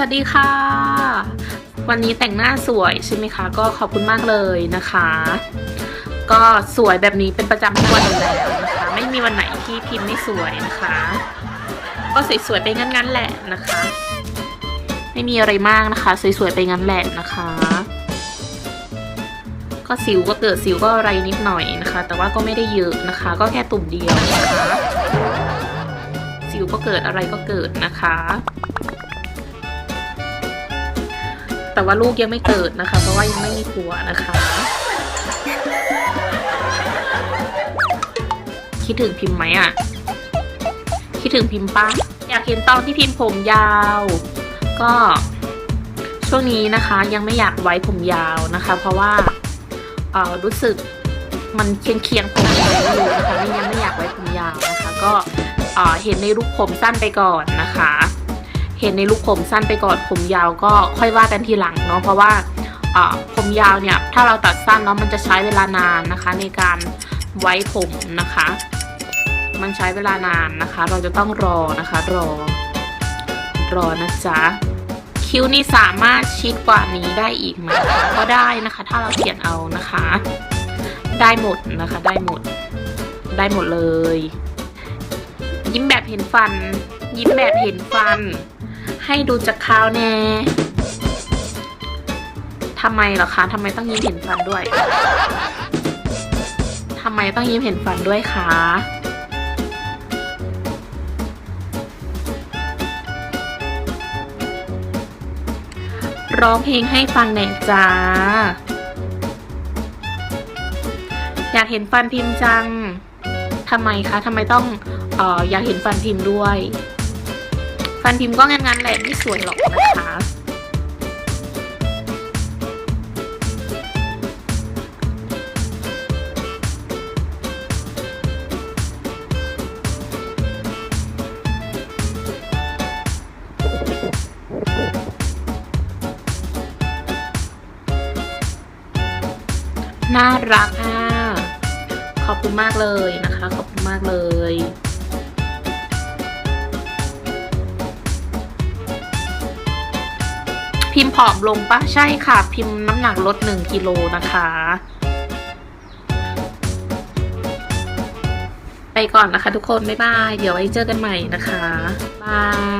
วัสดีค่ะ วันนี้แต่งหน้าสวยใช่ไหมคะ ก็ขอบคุณมากเลยนะคะ ก็สวยแบบนี้เป็นประจำทุกวันอยู่แล้วนะคะ ไม่มีวันไหนที่พิมพ์ไม่สวยนะคะ ก็สวยๆไปงั้นๆแหละนะคะ ไม่มีอะไรมากนะคะสวยๆไปงั้นแหละนะคะ ก็สิวก็เกิดสิวก็อะไรนิดหน่อยนะคะ แต่ว่าก็ไม่ได้เยอะนะคะ ก็แค่ตุ่มเดียวนะคะ สิวก็เกิดอะไรก็เกิดนะคะ แต่ว่าลูกยังไม่เกิดนะคะ เพราะว่ายังไม่มีผัวนะคะ คิดถึงพิมพ์ไหมอะ คิดถึงพิมพ์ปะอยากเห็นตอนที่พิมพ์ผมยาว ก็ช่วงนี้นะคะยังไม่อยากไว้ผมยาวนะคะ เพราะว่าเออรู้สึกมันเคียงเคียงผมอยู่นะคะยังไม่อยากไว้ผมยาวนะคะ ก็เห็นในรูปผมสั้นไปก่อนนะคะ เห็นในลูกผมสั้นไปก่อนผมยาวก็ค่อยว่ากันทีหลังเนาะเพราะว่าผมยาวเนี่ยถ้าเราตัดสั้นแล้วมันจะใช้เวลานานนะคะ ในการไว้ผมนะคะ มันใช้เวลานานนะคะ เราจะต้องรอนะคะรอ รอนะจ๊ะคิ้วนี่สามารถชิดกว่านี้ได้อีกไหมก็ได้นะคะ ถ้าเราเขียนเอานะคะ ได้หมดนะคะ ได้หมด ได้หมดเลย ยิ้มแบบเห็นฟัน ยิ้มแบบเห็นฟัน ให้ดูจากคราวแน่ทำไมเหรอคะทำไมต้องยิ้มเห็นฟันด้วยทำไมต้องยิ้มเห็นฟันด้วยคะร้องเพลงให้ฟังหน่อยจ้า อยากเห็นฟันพิมพ์จัง ทำไมคะ ทำไมต้องอออยากเห็นฟันพิมพ์ด้วย ฟันพิมพ์ก็งั้นๆแหละไม่สวยหรอกนะคะน่ารักอะ ขอบคุณมากเลยนะคะ ขอบคุณมากเลย พิมพ์ผอมลงปะใช่ค่ะ พิมพ์น้ำหนักลดหนึ่งกิโลนะคะ ไปก่อนนะคะทุกคน บ๊ายบาย เดี๋ยวไว้เจอกันใหม่นะคะ บาย